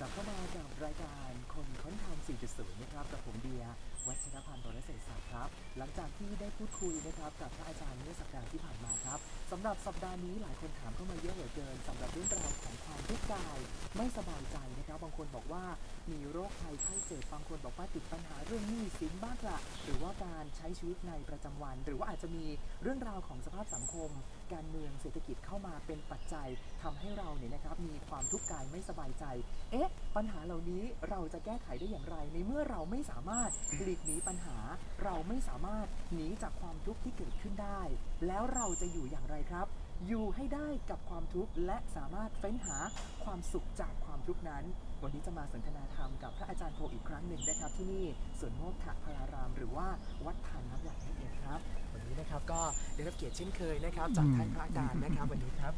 กลับเข้ามากับรายการคนค้นทำ4.0 นะครับกับผมเดีย วัชรพันธ์บรเศรษฐศักดิ์ครับ หลังจากที่ได้พูดคุยนะครับกับพระอาจารย์เมื่อสัปดาห์ที่ผ่านมาครับสำหรับสัปดาห์นี้หลายคนถามเข้ามาเยอะเหลือเกินสำหรับเรื่องราวของความทุกข์กายไม่สบายใจนะครับ บางคนบอกว่ามีโรคภัยไข้เจ็บบางคนบอกว่าติดปัญหาเรื่องหนี้สินบ้างละหรือว่าการใช้ชีวิตในประจำวัน หรือว่าอาจจะมีเรื่องราวของสภาพสังคม การเมืองเศรษฐกิจเข้ามาเป็นปัจจัยทำให้เราเนี่ยนะครับมีความทุกข์กายไม่สบายใจ เอ๊ะ ปัญหาเหล่านี้เราจะแก้ไขได้อย่างไร ในเมื่อเราไม่สามารถหลีกหนีปัญหา เราไม่สามารถหนีจากความทุกข์ที่เกิดขึ้นได้ แล้วเราจะอยู่อย่างไรครับ อยู่ให้ได้กับความทุกข์และสามารถเฟ้นหาความสุขจากความทุกข์นั้น วันนี้จะมาสนทนาธรรมกับพระอาจารย์โพอีกครั้งหนึ่งนะครับที่นี่สวนโมกขพาราราม หรือว่าวัดทานน้ำหลักนั่นเองครับ นนี้นะครับ ก็ได้รับเกียรติเช่นเคยนะครับจากท่านพระอาจารย์นะครับวันนี้ครับ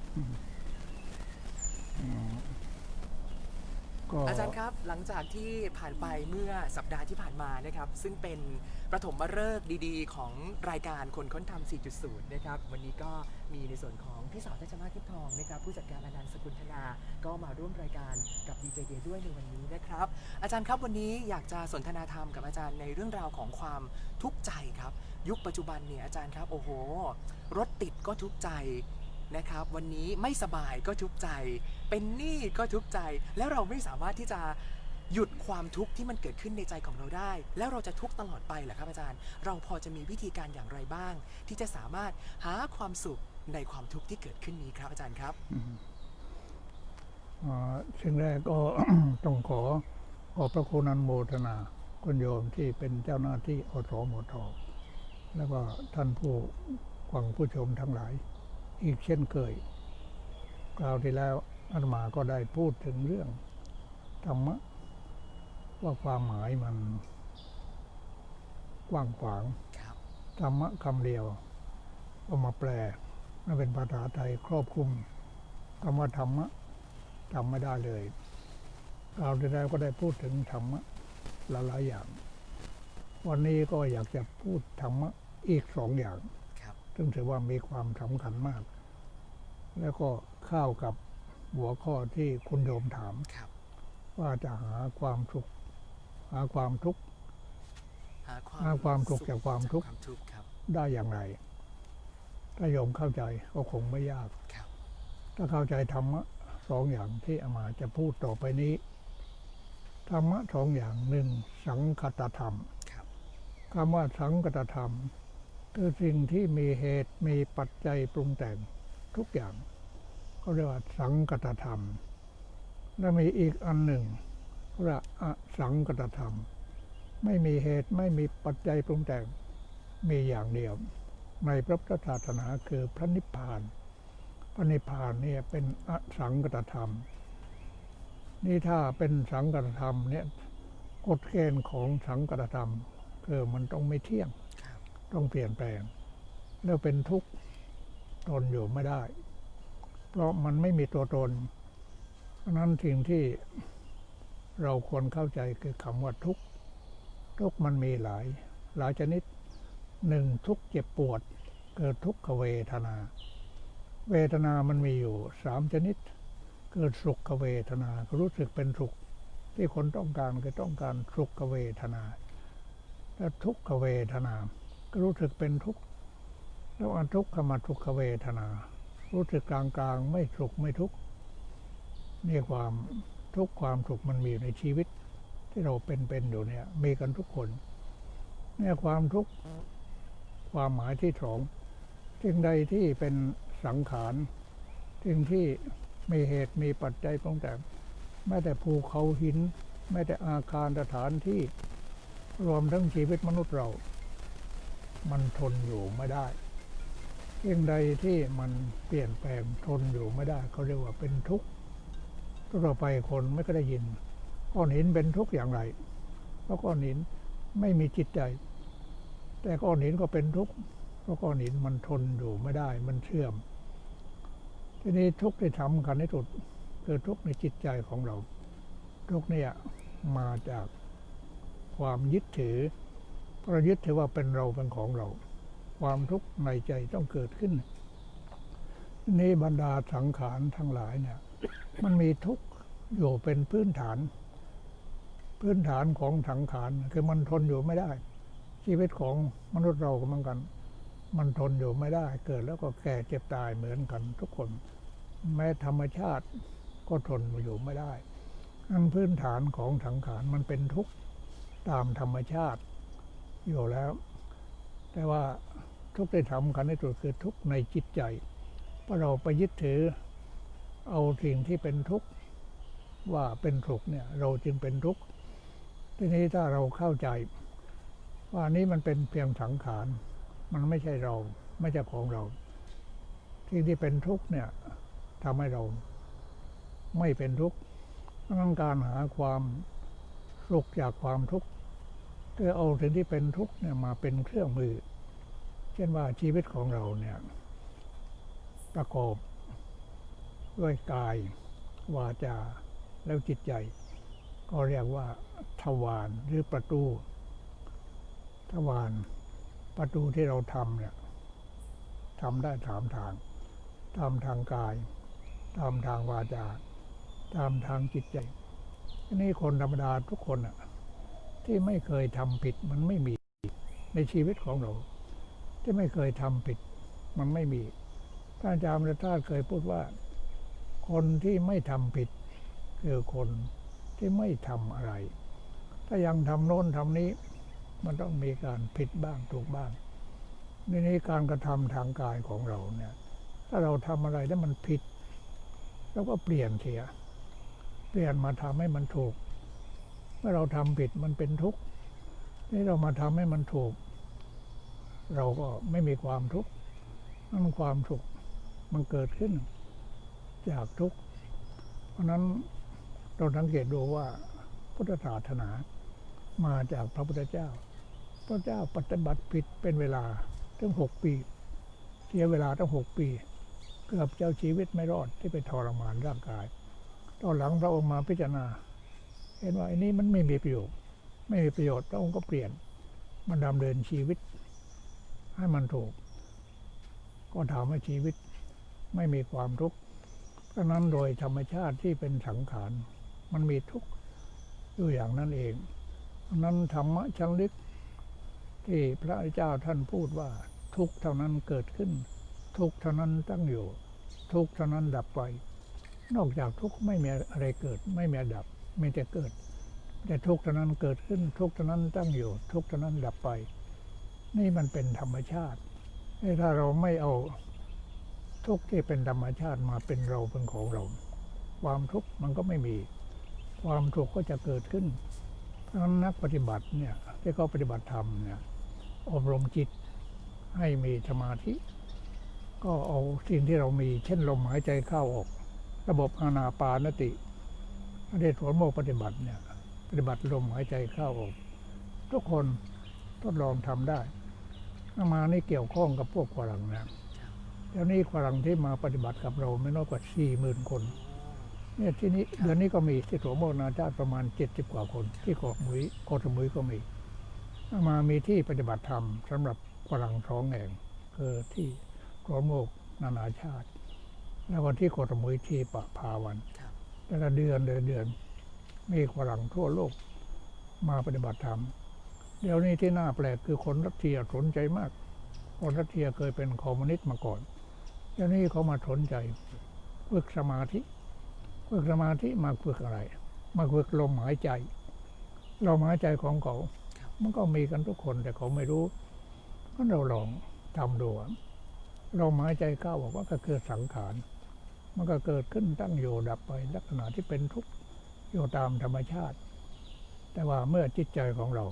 อ๋อ ก็อาจารย์ครับหลังจากที่ผ่านไปเมื่อสัปดาห์ที่ผ่านมานะครับ ซึ่งเป็นประถมฤกษ์ดีๆ ของรายการคนค้นทำ4.0 นะครับ วันนี้ก็มีในส่วนของพี่สาวทัชมาทิพทองนะครับ ผู้จัดการอนันต์สกุลธนา ก็มาร่วมรายการกับดีเจเดด้วยในวันนี้นะครับ อาจารย์ครับวันนี้อยากจะสนทนาธรรมกับอาจารย์ในเรื่องราวของความทุกข์ใจครับ ยุคปัจจุบันเนี่ยอาจารย์ครับโอ้โหรถติดก็ทุกข์ใจ นะครับ วันนี้ไม่สบายก็ทุกข์ใจ เป็นหนี้ก็ทุกข์ใจ แล้วเราไม่สามารถที่จะหยุดความทุกข์ที่มันเกิดขึ้นในใจของเราได้ แล้วเราจะทุกข์ตลอดไปเหรอครับอาจารย์ เราพอจะมีวิธีการอย่างไรบ้าง ที่จะสามารถหาความสุขในความทุกข์ที่เกิดขึ้นนี้ครับอาจารย์ครับอ่าสิ่งแรกก็ต้องขอขอบพระคุณอนุโมทนาคุณโยมที่เป็นเจ้าหน้าที่อสมทแล้วก็ท่านผู้ฟังผู้ชมทั้งหลาย อีกเช่นเคย คราวที่แล้วอาตมาก็ได้พูดถึงเรื่องธรรมะ ว่าความหมายมันกว้างขวางครับธรรมะคำเดียวเอามาแปลมันเป็นภาษาไทยครอบคลุมคำว่าธรรมะจำไม่ได้เลยคราวที่แล้วก็ได้พูดถึงธรรมะหลายๆอย่าง วันนี้ก็อยากจะพูดธรรมะอีกสองอย่างครับซึ่งถือว่ามีความสำคัญมาก แล้วก็เข้ากับหัวข้อที่คุณโยมถามครับ ว่าจะหาความสุขหาความทุกข์หาความหาความสุขจากความทุกข์ความทุกข์ครับ ได้อย่างไร ถ้าโยมเข้าใจก็คงไม่ยากครับ ถ้าเข้าใจธรรมะสองอย่างที่อามาจะพูดต่อไปนี้ธรรมะสองอย่างหนึ่งสังคตธรรมครับคำว่าสังคตธรรม คือสิ่งที่มีเหตุมีปัจจัยปรุงแต่ง ทุกอย่างเขาเรียกว่าสังคตธรรม และมีอีกอันหนึ่งเรียกว่าอสังคตธรรม ไม่มีเหตุไม่มีปัจจัยปรุงแต่งมีอย่างเดียว ในพระพุทธศาสนาคือพระนิพพาน พระนิพพานเนี่ยเป็นอสังกตธรรม นี่ถ้าเป็นสังกตธรรมเนี่ยกฎเกณฑ์ของสังกตธรรมคือมันต้องไม่เที่ยงครับต้องเปลี่ยนแปลง แล้วเป็นทุกข์ ทนอยู่ไม่ได้ เพราะมันไม่มีตัวตน เพราะนั้นสิ่งที่เราควรเข้าใจคือคำว่าทุกข์ทุกข์มันมีหลาย หลายชนิดหนึ่งทุกข์เจ็บปวด เกิดทุกขเวทนา เวทนามันมีอยู่สามชนิด เกิดสุขเวทนาก็รู้สึกเป็นสุขที่คนต้องการคือต้องการสุขเวทนาและทุกขเวทนา ก็รู้สึกเป็นทุกข์ แล้วอันทุกขมาทุกขเวทนา รู้สึกกลางๆ ไม่สุขไม่ทุกข์นี่ความทุกข์ความสุขมันมีอยู่ในชีวิต ที่เราเป็นๆอยู่เนี่ย มีกันทุกคนเนี่ยความทุกข์ความหมายที่สองสิ่งใดที่เป็นสังขารสิ่งที่มีเหตุมีปัจจัยปรุงแต่งแม้แต่ภูเขาหินแม้แต่อาคารสถานที่รวมทั้งชีวิตมนุษย์เรา มันทนอยู่ไม่ได้ สิ่งใดที่มันเปลี่ยนแปลงทนอยู่ไม่ได้เขาเรียกว่าเป็นทุกข์ต่อไปคนไม่ก็ได้ยินก้อนหินเป็นทุกข์อย่างไร เพราะก้อนหินไม่มีจิตใจ แต่ก้อนหินก็เป็นทุกข์เพราะก้อนหินมันทนอยู่ไม่ได้มันเชื่อม ทีนี้ทุกข์ที่สำคัญที่สุดคือทุกข์ในจิตใจของเรา ทุกข์เนี่ยมาจากความยึดถือเพราะยึดถือว่าเป็นเราเป็นของเรา ความทุกข์ในใจต้องเกิดขึ้นทีนี้บรรดาสังขารทั้งหลายเนี่ย มันมีทุกข์อยู่เป็นพื้นฐาน พื้นฐานของสังขารคือมันทนอยู่ไม่ได้ ชีวิตของมนุษย์เราก็เหมือนกัน มันทนอยู่ไม่ได้ เกิดแล้วก็แก่เจ็บตายเหมือนกันทุกคน แม้ธรรมชาติก็ทนอยู่ไม่ได้อันพื้นฐานของสังขารมันเป็นทุกข์ตามธรรมชาติอยู่แล้ว แต่ว่า ทุกข์ที่ทำกันธ์ในตัวคือทุกข์ในจิตใจ เพราะเราไปยึดถือเอาสิ่งที่เป็นทุกข์ว่าเป็นทุกข์เนี่ยเราจึงเป็นทุกข์ทีนี้ถ้าเราเข้าใจ ว่านี้มันเป็นเพียงสังขาร มันไม่ใช่เราไม่ใช่ของเราสิ่งที่เป็นทุกข์เนี่ยทำให้เราไม่เป็นทุกข์ต้องการหาความสุขจากความทุกข์ก็เอาสิ่งที่เป็นทุกข์เนี่ยมาเป็นเครื่องมือ ช่นว่าชีวิตของเราเนี่ย ประกอบด้วยกาย วาจา แล้วจิตใจ ก็เรียกว่าทวารหรือประตู ทวารประตูที่เราทำเนี่ยทำได้สามทางทำทางกายทำทางวาจาทำทางจิตใจนี้คนธรรมดาทุกคนอะที่ไม่เคยทำผิดมันไม่มีในชีวิตของเรา ที่ไม่เคยทำผิด มันไม่มี ท่านอาจารย์ประทาเคยพูดว่า คนที่ไม่ทำผิด คือคนที่ไม่ทำอะไร ถ้ายังทำโน้นทำนี้ มันต้องมีการผิดบ้างถูกบ้างในนี้การกระทำทางกายของเราเนี่ย ถ้าเราทำอะไรแล้วมันผิดเราก็เปลี่ยนเสีย เปลี่ยนมาทำให้มันถูก เมื่อเราทำผิดมันเป็นทุกข์นี่เรามาทำให้มันถูก เราก็ไม่มีความทุกข์นั่นความสุขมันเกิดขึ้น จากทุกข์เพราะนั้นเราสังเกตดูว่าพุทธศาสนามาจากพระพุทธเจ้า พระเจ้าปฏิบัติผิดเป็นเวลาตั้งหกปีเสียเวลาตั้งหกปี เกือบเจ้าชีวิตไม่รอดที่ไปทรมานร่างกาย ตอนหลังพระองค์มาพิจารณา เห็นว่าไอ้นี้มันไม่มีประโยชน์ ไม่มีประโยชน์พระองค์ก็เปลี่ยนมันดำเนินชีวิต ให้มันถูก ก็ทำให้ชีวิตไม่มีความทุกข์เพราะนั้นโดยธรรมชาติที่เป็นสังขาร มันมีทุกข์อยู่อย่างนั้นเองนั้นธรรมะชั้นลึก ที่พระเจ้าท่านพูดว่า ทุกข์เท่านั้นเกิดขึ้น ทุกข์เท่านั้นตั้งอยู่ ทุกข์เท่านั้นดับไป นอกจากทุกข์ไม่มีอะไรเกิด ไม่มีดับมีแต่เกิด แต่ทุกข์เท่านั้นเกิดขึ้น ทุกข์เท่านั้นตั้งอยู่ ทุกข์เท่านั้นดับไป นี่มันเป็นธรรมชาติ ถ้าเราไม่เอาทุกข์ที่เป็นธรรมชาติมาเป็นเราเป็นของเรา ความทุกข์มันก็ไม่มี ความทุกข์ก็จะเกิดขึ้นเพราะนักปฏิบัติเนี่ยที่เขาปฏิบัติธรรมเนี่ยอบรมจิตให้มีสมาธิ ก็เอาสิ่งที่เรามี เช่นลมหายใจเข้าออก ระบบอานาปานติพระเดชผลโมกปฏิบัติเนี่ยปฏิบัติลมหายใจเข้าออก ทุกคนทดลองทำได้ มานี่เกี่ยวข้องกับพวกฝรั่งนะเดี๋ยวนี้ฝรั่งที่มาปฏิบัติกับเราไม่น้อยกว่าสี่หมื่นคนเนี่ยที่นี้เดือนนี้ก็มีที่สวนโมกนาชาติประมาณเจ็ดสิบกว่าคน ที่เกาะหมุยเกาะสมุยก็มีอามามีที่ปฏิบัติธรรมสำหรับฝรั่งท้องแห่งคือที่สวนโมกนานาชาติ แล้วก็ที่เกาะสมุยที่ปะพาวันครับแต่ละเดือนเดือนเดือนมีฝรั่งทั่วโลกมาปฏิบัติธรรม เดี๋ยวนี้ที่น่าแปลกคือคนรัสเซียสนใจมาก คนรัสเซียเคยเป็นคอมมิวนิสต์มาก่อน เดี๋ยวนี้เขามาสนใจฝึกสมาธิฝึกสมาธิมาฝึกอะไร มาฝึกลมหายใจลมหายใจของเขา มันก็มีกันทุกคนแต่เขาไม่รู้ก็เราลองทำดูลมหายใจเข้าบอกว่าก็คือสังขาร มันก็เกิดขึ้นตั้งอยู่ดับไปลักษณะที่เป็นทุกข์อยู่ตามธรรมชาติ แต่ว่าเมื่อจิตใจของเรา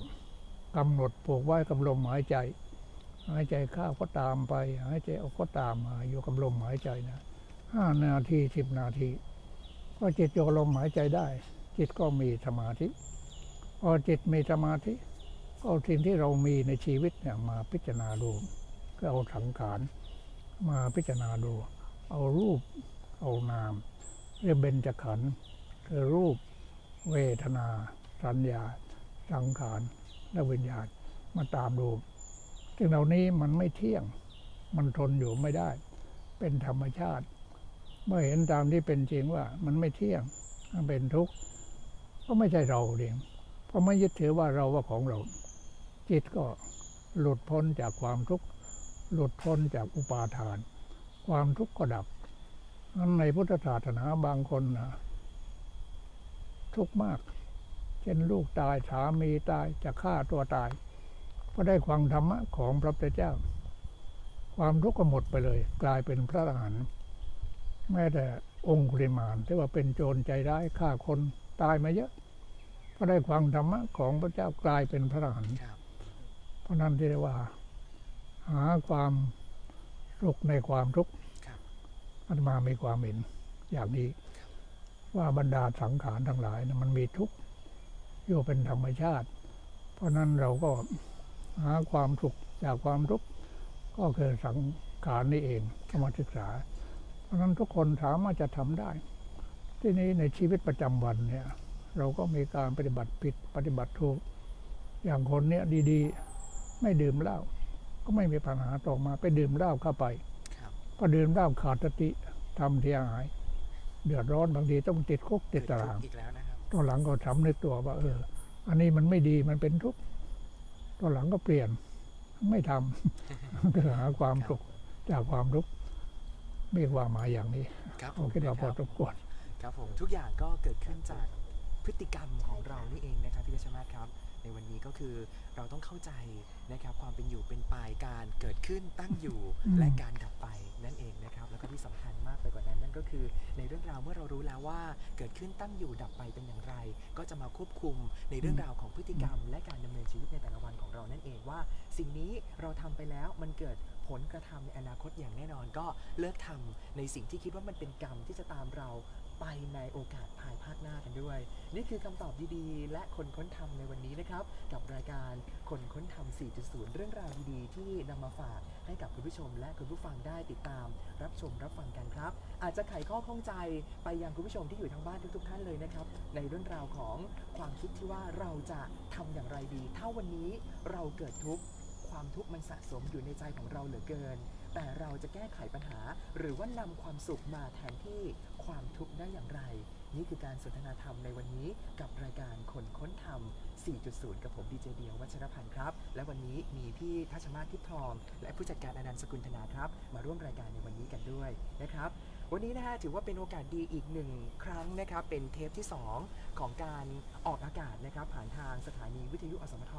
กำหนดผูกไว้กับลมหายใจ หายใจเข้าก็ตามไป หายใจออกก็ตามมาอยู่กับลมหายใจนะห้านาทีสิบนาทีก็จิตอยู่กับลมหายใจได้ จิตก็มีสมาธิ พอจิตมีสมาธิก็เอาสิ่งที่เรามีในชีวิตเนี่ยมาพิจารณาดูก็เอาสังขารมาพิจารณาดู เอารูปเอานามเรียกเบญจขันธ์คือรูปเวทนาสัญญาสังขาร และวิญญาณมาตามดูสิ่งเหล่านี้มันไม่เที่ยง มันทนอยู่ไม่ได้ เป็นธรรมชาติ เมื่อเห็นตามที่เป็นจริงว่า มันไม่เที่ยง มันเป็นทุกข์ ก็ไม่ใช่เราเอง เพราะไม่ยึดถือว่าเราว่าของเรา จิตก็หลุดพ้นจากความทุกข์ หลุดพ้นจากอุปาทาน ความทุกข์ก็ดับนั้นในพุทธศาสนาบางคนนะทุกข์มาก ช่นลูกตายสามีตายจะฆ่าตัวตายเพราะได้ความธรรมะของพระพุทธเจ้า ความทุกข์ก็หมดไปเลย กลายเป็นพระอรหันต์แม้แต่องคุลิมานที่ว่าเป็นโจรใจร้ายฆ่าคนตายมาเยอะเพราะได้ความธรรมะของพระเจ้ากลายเป็นพระอรหันต์ครับเพราะนั้นที่เรียกว่า หาความสุขในความทุกข์ครับอาตมามีความเห็นอย่างนี้ว่าบรรดาสังขารทั้งหลายนะมันมีทุกข์ อยู่เป็นธรรมชาติ เพราะนั้นเราก็หาความสุขจากความทุกข์ก็คือสังขารนี่เองก็มาศึกษา เพราะฉะนั้นทุกคนสามารถจะทำได้ ที่นี้ในชีวิตประจำวันเนี่ย เราก็มีการปฏิบัติผิดปฏิบัติถูก อย่างคนเนี้ยดีๆ ไม่ดื่มเหล้าก็ไม่มีปัญหาต่อมาไปดื่มเหล้าเข้าไปครับพอดื่มเหล้าขาดสติทำเสียหาย เดือดร้อนบางทีต้องติดคุกติดตาราง อีกแล้วนะครับตอนหลังก็สำนึกตัวว่าเออ อันนี้มันไม่ดีมันเป็นทุกข์ตอนหลังก็เปลี่ยน ไม่ทำก็หาความสุขจากความทุกข์มีความหมายอย่างนี้ครับผผมมคิดว่าพอนะสรับมควรครับผมทุกอย่างก็เกิดขึ้นจากพฤติกรรมของเรานี่เองนะครับพี่รัชมาศครับ ในวันนี้ก็คือเราต้องเข้าใจนะครับ ความเป็นอยู่เป็นไปการเกิดขึ้นตั้งอยู่อืมและการดับไป นั่นเองนะครับแล้วก็ที่สำคัญมากไปกว่านั้นนั่นก็คือ ในเรื่องราวเมื่อเรารู้แล้วว่าเกิดขึ้นตั้งอยู่ดับไปเป็นอย่างไร ก็จะมาควบคุมในเรื่องราวของพฤติกรรม และการดำเนินชีวิตในแต่ละวันของเรานั่นเองว่า สิ่งนี้เราทำไปแล้วมันเกิดผลกระทำในอนาคตอย่างแน่นอนก็เลิกทำในสิ่งที่คิดว่ามันเป็นกรรมที่จะตามเรา ไปในโอกาสภายภาคหน้ากันด้วย นี่คือคำตอบดีๆ และคนค้นธรรมในวันนี้นะครับ กับรายการคนค้นธรรม4.0 เรื่องราวดีๆ ที่นำมาฝากให้กับคุณผู้ชม และคุณผู้ฟังได้ติดตาม รับชมรับฟังกันครับ อาจจะไขข้อข้องใจไปยังคุณผู้ชมที่อยู่ทางบ้านทุกๆท่านเลยนะครับ ในเรื่องราวของความคิดที่ว่าเราจะทำอย่างไรดี ถ้าวันนี้เราเกิดทุกข์ความทุกข์มันสะสมอยู่ในใจของเราเหลือเกิน แต่เราจะแก้ไขปัญหา หรือว่านำความสุขมาแทนที่ความทุกข์ได้อย่างไร นี่คือการสนทนาธรรมในวันนี้กับรายการคนค้นธรรม 4.0 กับผมดีเจเดียววัชรพันธ์ครับ และวันนี้มีพี่ทัชมาศทิพย์ทอง และผู้จัดการอนันต์สกุลธนาครับ มาร่วมรายการในวันนี้กันด้วยนะครับ วันนี้นะฮะถือว่าเป็นโอกาสดีอีกหนึ่งครั้งนะครับ เป็นเทปที่ 2 ของการออกอากาศนะครับ ผ่านทางสถานีวิทยุอสมท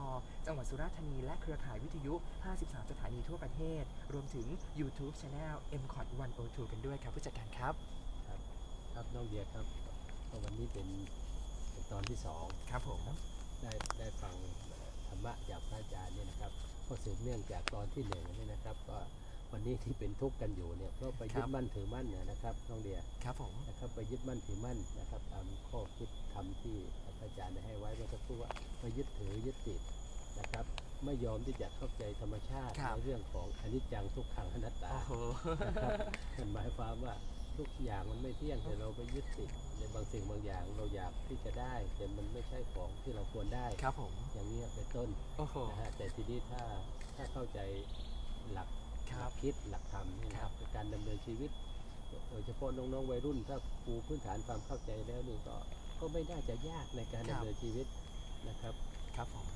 จังหวัดสุราษฎร์ธานีและเครือข่ายวิทยุ 53 สถานีทั่วประเทศ รวมถึง YouTube Channel m c o t 102 กันด้วยครับผู้จัดการครับ ครับน้องเดียครับก็วันนี้เป็นเป็นตอนที่สองครับผมได้ได้ฟังธรรมะจากพระอาจารย์เนี่ยนะครับก็สืบเนื่องจากตอนที่หนึ่งเนี่ยนะครับก็ วันนี้ที่เป็นทุกข์กันอยู่เนี่ยเพราะไปยึดมั่นถือมั่นเนี่ยนะครับน้องเดียครับผมนะครับไปยึดมั่นถือมั่นนะครับตามข้อคิดธรรมที่พระอาจารย์ได้ให้ไว้เมื่อสักครู่ว่าไม่ยึดถือยึดติดนะครับไม่ยอมที่จะเข้าใจธรรมชาติครับในเรื่องของอนิจจังทุกขังอนัตตาโอ้โหนะครับมันหมายความว่าทุกอย่างมันไม่เที่ยงแต่เราไปยึดติดในบางสิ่งบางอย่างเราอยากที่จะได้ แต่มันไม่ใช่ของที่เราควรได้ครับผมอย่างนี้ยเป็นต้นโอ้โหนะฮะแต่ทีนี้ถ้าถ้าเข้าใจหลักค หรัลับกคิดหลักธรรมนี่นะครับในการดำเนินชีวิต โดยเฉพาะน้องๆวัยรุ่น ถ้าปูพื้นฐานความเข้าใจแล้วนี่ก็ก็ไม่น่าจะยากในการครับดำเนินชีวิตนะครับครับผม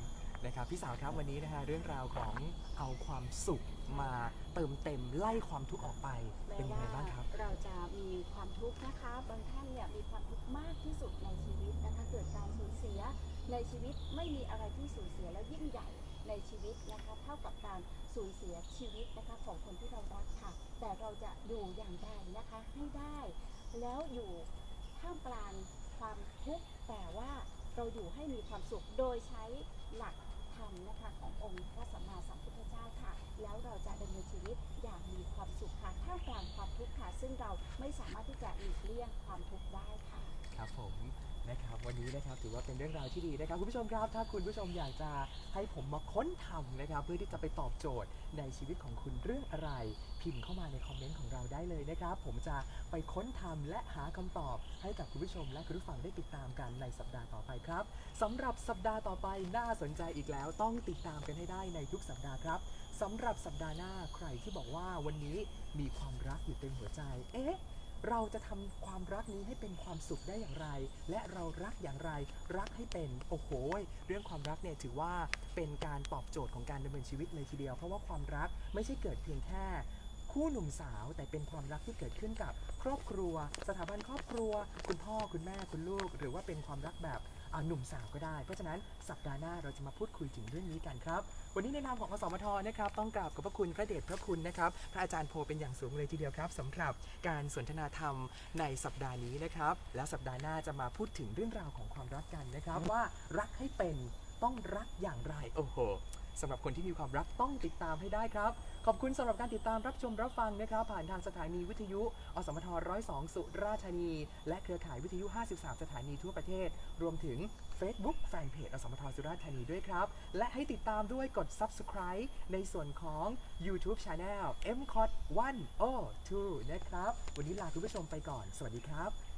นะครับพี่สาวครับวันนี้นะฮะเรื่องราวของเอาความสุขมาเติมเต็มไล่ความทุกข์ออกไปแม้เป็นยังว่าไงบ้างครับ เราจะมีความทุกข์นะคะ บางท่านเนี่ยมีความทุกข์มากที่สุดในชีวิตนะคะเกิดการสูญเสียในชีวิตไม่มีอะไรที่สูญเสียแล้วยิ่งใหญ่ ในชีวิตนะคะ เท่ากับการสูญเสียชีวิตนะคะของคนที่เรารักค่ะ แต่เราจะอยู่อย่างไรนะคะให้ได้ แล้วอยู่ท่ามกลางความทุกข์แต่ว่าเราอยู่ให้มีความสุขโดยใช้หลักธรรมนะคะขององค์พระสัมมาสัมพุทธเจ้าค่ะ แล้วเราจะดำเนินชีวิตอย่างมีความสุขค่ะท่ามกลางความทุกข์ค่ะ ซึ่งเราไม่สามารถที่จะหลีกเลี่ยงความทุกข์ได้ค่ะ ครับผม นะครับวันนี้นะครับถือว่าเป็นเรื่องราวที่ดีนะครับคุณผู้ชมครับถ้าคุณผู้ชมอยากจะให้ผมมาค้นทำนะครับเพื่อที่จะไปตอบโจทย์ในชีวิตของคุณเรื่องอะไร พิมพ์เข้ามาในคอมเมนต์ของเราได้เลยนะครับผมจะไปค้นทำและหาคำตอบให้กับคุณผู้ชมและคุณผู้ฟังได้ติดตามกันในสัปดาห์ต่อไปครับสำหรับสัปดาห์ต่อไปน่าสนใจอีกแล้ว ต้องติดตามกันให้ได้ในทุกสัปดาห์ครับสำหรับสัปดาห์หน้าใครที่บอกว่าวันนี้มีความรักอยู่เต็มหัวใจเอ๊ะ เราจะทำความรักนี้ให้เป็นความสุขได้อย่างไร และเรารักอย่างไร รักให้เป็น โอ้โห เรื่องความรักเนี่ยถือว่าเป็นการตอบโจทย์ของการดำเนินชีวิตเลยทีเดียว เพราะว่าความรักไม่ใช่เกิดเพียงแค่คู่หนุ่มสาวแต่เป็นความรักที่เกิดขึ้นกับครอบครัว สถาบันครอบครัว คุณพ่อคุณแม่คุณลูก หรือว่าเป็นความรักแบบ หนุ่มสาวก็ได้ เพราะฉะนั้นสัปดาห์หน้าเราจะมาพูดคุยถึงเรื่องนี้กันครับ วันนี้ในนามของอสมทนะครับต้องกราบขอบพระคุณพระเดชพระคุณนะครับ พระอาจารย์โพเป็นอย่างสูงเลยทีเดียวครับสำหรับการสนทนาธรรมในสัปดาห์นี้นะครับ แล้วสัปดาห์หน้าจะมาพูดถึงเรื่องราวของความรักกันนะครับ ว่ารักให้เป็นต้องรักอย่างไรโอ้โห สำหรับคนที่มีความรักต้องติดตามให้ได้ครับ ขอบคุณสำหรับการติดตามรับชมรับฟังนะครับ ผ่านทางสถานีวิทยุ อสมท102 สุราษฎร์ธานี และเครือข่ายวิทยุ 53 สถานีทั่วประเทศ รวมถึง Facebook แฟนเพจอสมทสุราษฎร์ธานีด้วยครับ และให้ติดตามด้วยกด Subscribe ในส่วนของ YouTube Channel m c o t 102นะครับ วันนี้ลาคุณผู้ชมไปก่อน สวัสดีครับ